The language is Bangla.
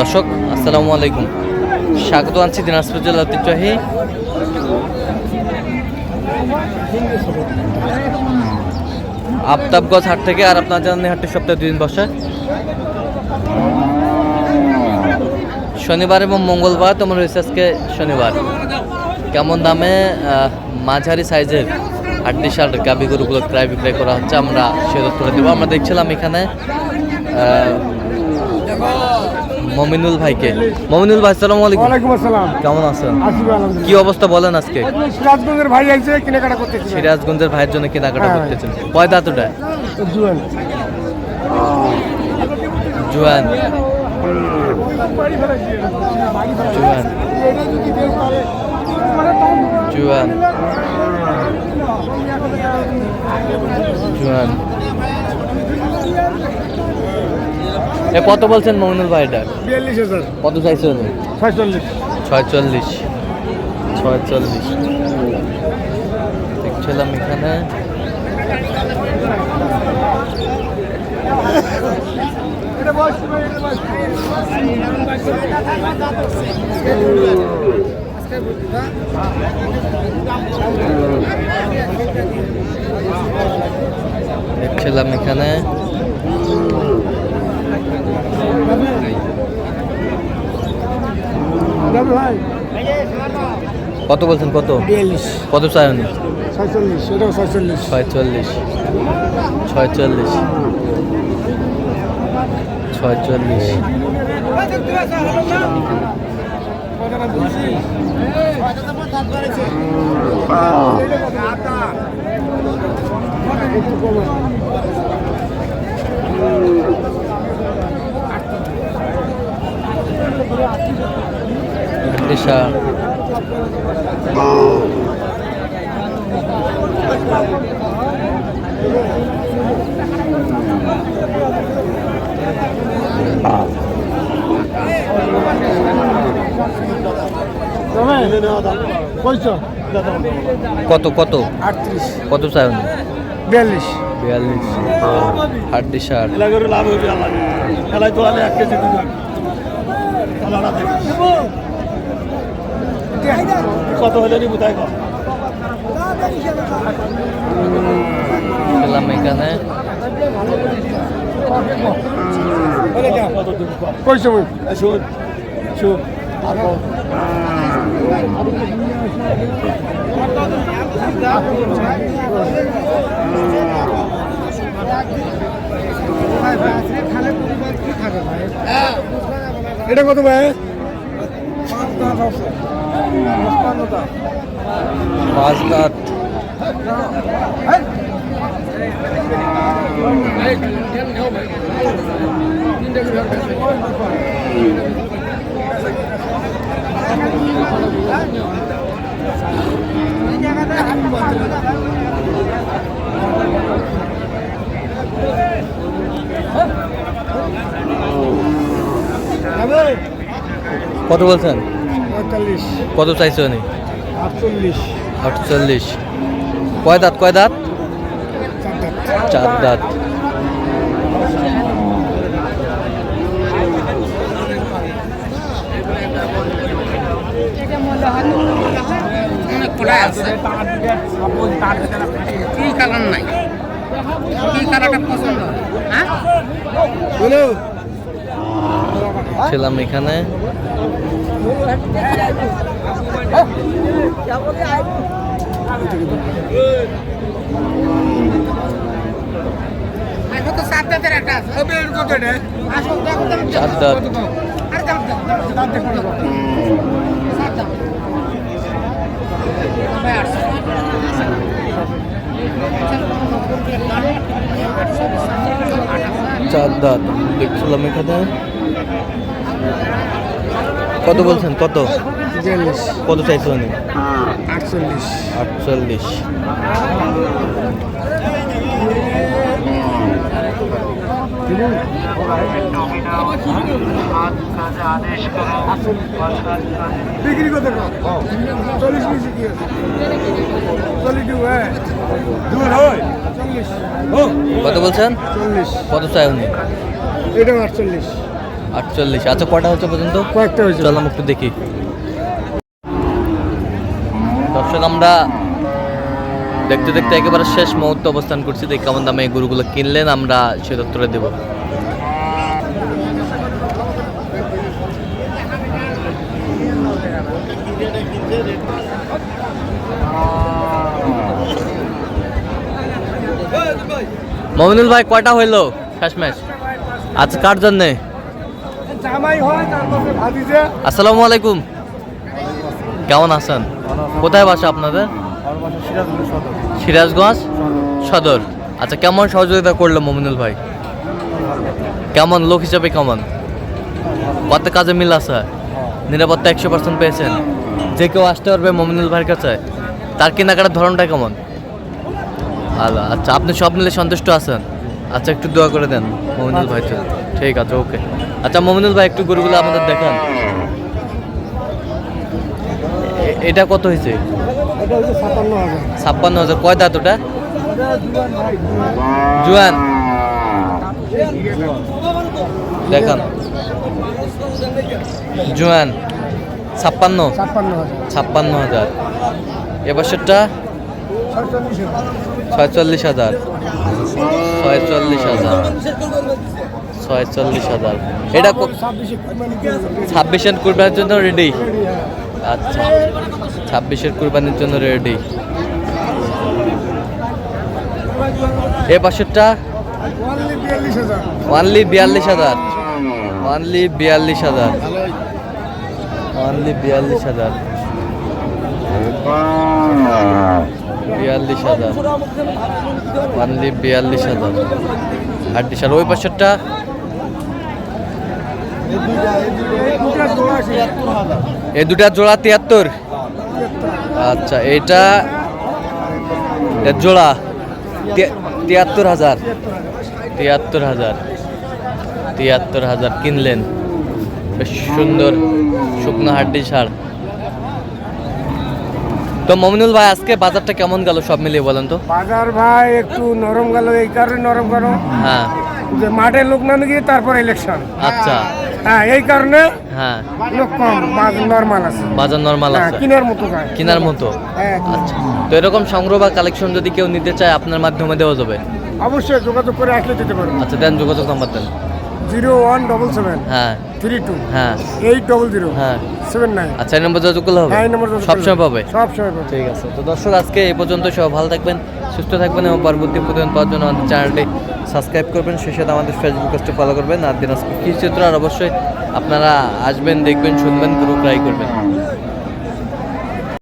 দর্শক, আসসালামু আলাইকুম। স্বাগত আনছি দিনাজপুর জেলা ঐতিহ্যবাহী আফতাবগঞ্জ হাট থেকে আর আপনার জানেন হাটটি সপ্তাহে দুদিন বসে। শনিবার এবং মঙ্গলবার তোমার রয়েছে আজকে শনিবার। কেমন দামে মাঝারি সাইজের হাড্ডি শার্ট গাভি গরুগুলো ক্রয় বিক্রয় করা হচ্ছে, আমরা সে তথ্যটা দেবো। আমরা দেখছিলাম এখানে মমিনুল ভাইকে। মমিনুল ভাই সালাম আলাইকুম। ওয়ালাইকুম আসসালাম। কেমন আছেন? কি অবস্থা বলেন আজকে? সিরাজগঞ্জের ভাই আইছে কেনাকাটা করতেছি। সিরাজগঞ্জের ভাইয়ের জন্য কেনাকাটা হ্যাঁ। করতেছেন। কয় দাঁতটা জুয়েল। জুয়ান জুয়ান জুয়ান জুয়ান এ কত বলছেন মমিনুল ভাই এটা? বিয়াল্লিশ হাজার। কত চাইছে উনি? ছয়চল্লিশ। ছয়চল্লিশ। ছয়চল্লিশ। দেখছিলাম এখানে। দেখছিলাম এখানে। কত বলছেন কত? কত চাই উনি? ছয়চল্লিশ। ছয়চল্লিশ। ছয়চল্লিশ। ছয়চল্লিশ। দিশা। কত কত? আটত্রিশ। কত চাই? বিয়াল্লিশ। বিয়াল্লিশ। লাভ হবে আল্লাহ খেলায় তো এক কেজি দুধ কত হলে নি বুঝাই কর। খেলাম এখানে। কইছো শুন শুন এটা কত ভাই? পাঁচ দাঁত কত বলছেন পঁয়তাল্লিশ কত চাইছে উনি আটচল্লিশ আটচল্লিশ কয় দাঁত কয় দাঁত চার দাঁত খোলা আছে কি কালার নাই কি কালারটা পছন্দ হ্যাঁ ছিলাম এখানে। চার দাঁত চার দাঁত দেখছিলাম এখানে। কত বলছেন? কত? কত চাইছে উনি? আটচল্লিশ। আটচল্লিশ। বিক্রি কত চল্লিশ কেজি কি আছে? চল্লিশ দিব হ্যাঁ। চল্লিশ। কত বলছেন? চল্লিশ। কত চাই উনি? এটা আটচল্লিশ। আটচল্লিশ। আচ্ছা কটা হচ্ছে পর্যন্ত? কয়েকটা হয়েছে। চলো আমি একটু দেখি। দর্শক আমরা দেখতে দেখতে একেবারে শেষ মুহূর্ত অবস্থান করছি। দেখি কেমন দামে এই গরুগুলো কিনলেন আমরা সে উত্তরে দেব। মমিনুল ভাই কয়টা হইল? ম্যাচ আচ্ছা কার জন্যে জামাই হয় তারপরে ভাতিজা আসসালামু আলাইকুম। কেমন আছেন? কোথায় বাসা আপনাদের? সিরাজগঞ্জ সদর। আচ্ছা কেমন সহযোগিতা করল মমিনুল ভাই? কেমন? লোক হিসাবে কেমন? কত কাজে মিল আছে? নিরাপত্তা একশো পার্সেন্ট পেয়েছেন। যে কেউ আসতে পারবে মমিনুল ভাইয়ের কাছে তার কেনাকাটার ধরনটা কেমন? আচ্ছা আপনি সব মিলে সন্তুষ্ট আছেন? আচ্ছা একটু দোয়া করে দেন মমিনুল ভাই জন্য। ঠিক আছে ওকে। আচ্ছা মমিনুল ভাই একটু গরুগুলো আমাদের দেখান। এটা কত হয়েছে? ছাপ্পান্ন হাজার। কয় দাঁত ওটা? জুয়ান। দেখান। জুয়ান। ছাপ্পান্ন? ছাপ্পান্ন হাজার। এবছরটা ছয়চল্লিশ হাজার। ছয়চল্লিশ হাজার। ছয়চল্লিশ হাজার। এটা ছাব্বিশের কুরবানির জন্য রেডি। আচ্ছা। ছাব্বিশের কুরবানির জন্য রেডি এ পাশেরটা? Only বিয়াল্লিশ হাজার। ওয়ানলি বিয়াল্লিশ হাজার। ওয়ানলি বিয়াল্লিশ হাজার। ওয়ানলি বিয়াল্লিশ হাজার। হাজার ওয়ানলি বিয়াল্লিশ হাজার। আটটি সাল ওই পাশেরটা? এই হাজার দুটা জোড়া তিয়াত্তর। আচ্ছা এটা জোড়া তিয়াত্তর হাজার। তিয়াত্তর হাজার। তিয়াত্তর হাজার কিনলেন। বেশ সুন্দর শুকনো হাড্ডি সার। তো মমিনুল ভাই আজকে বাজারটা কেমন গেল সব মিলিয়ে বলেন তো? বাজার ভাই একটু নরম গেল এই কারণে নরম গেল। হ্যাঁ। যে মাঠে লোক না গিয়ে তারপর ইলেকশন আচ্ছা। হ্যাঁ এই কারণে হ্যাঁ। লোক কম নর্মাল আছে। বাজার নর্মাল হ্যাঁ, আছে। কিনার মতো যায় কেনার মতো। হ্যাঁ। আচ্ছা। তো এরকম সংগ্রহ বা কালেকশন যদি কেউ নিতে চায় আপনার মাধ্যমে দেওয়া যাবে? অবশ্যই যোগাযোগ করে আসলে দিতে পারব। আচ্ছা দেন যোগাযোগ নাম্বার দেন। জিরো ওয়ান ডবল সেভেন হ্যাঁ। থ্রি টু হ্যাঁ। এইট ডবল জিরো হ্যাঁ। Seven nine. আচ্ছা এই নম্বর যোগাযোগ করলে হবে? হ্যাঁ এই নম্বর সবসময় পাবে? সবসময় পাবে। ঠিক আছে। তো দর্শক আজকে এই পর্যন্ত সব ভালো থাকবেন সুস্থ থাকবেন এবং পরবর্তী প্রতিদিন পাওয়ার জন্য আমাদের চ্যানেলটি সাবস্ক্রাইব করবেন। সেই সাথে আমাদের ফেসবুক পেজটি ফলো করবেন। আর দিনাজপুর কৃষি চিত্র। আর অবশ্যই আপনারা আসবেন দেখবেন শুনবেন পুরো ট্রাই করবেন।